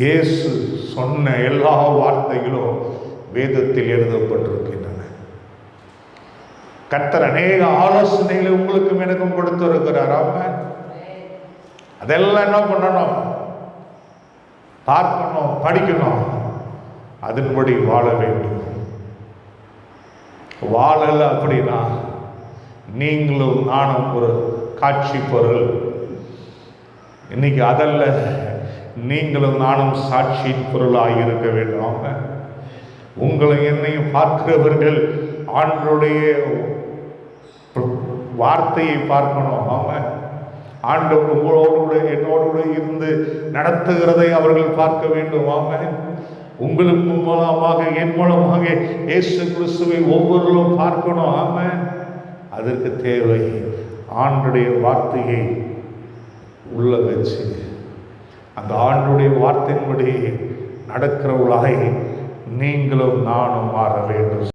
இயேசு சொன்ன எல்லா வார்த்தைகளும் வேதத்தில் எழுதப்பட்டிருக்கின்றன. கர்த்தர் அநேக ஆலோசனைகளை உங்களுக்கும் எனக்கும் கொடுத்திருக்கிறார். ஆமென். அதெல்லாம் என்ன பண்ணணும்? பார்க்கணும் படிக்கணும். அதன்படி வாழ வேண்டும். வாழல அப்படின்னா நீங்களும் நானும் ஒரு காட்சி பொருள். இன்னைக்கு அதல்ல. நீங்களும் நானும் சாட்சியின் பொருளாக இருக்க வேண்டும் உங்களை என்னையும் பார்க்கிறவர்கள் ஆண்டருடைய வார்த்தையை பார்க்கணும். ஆமாம் ஆண்டவர் உங்களோடு கூட என்னோடு கூட இருந்து நடத்துகிறதை அவர்கள் பார்க்க வேண்டும். ஆமென் உங்களுக்கு மூலமாக என் மூலமாக இயேசு கிறிஸ்துவை ஒவ்வொருவரும் பார்க்கணும். ஆமென் அதற்கு தேவை ஆண்டுடைய வார்த்தையை உள்ள வச்சு அந்த ஆண்டுடைய வார்த்தையின்படி நடக்கிறவளாய் நீங்களும் நானும் மாற வேண்டும்.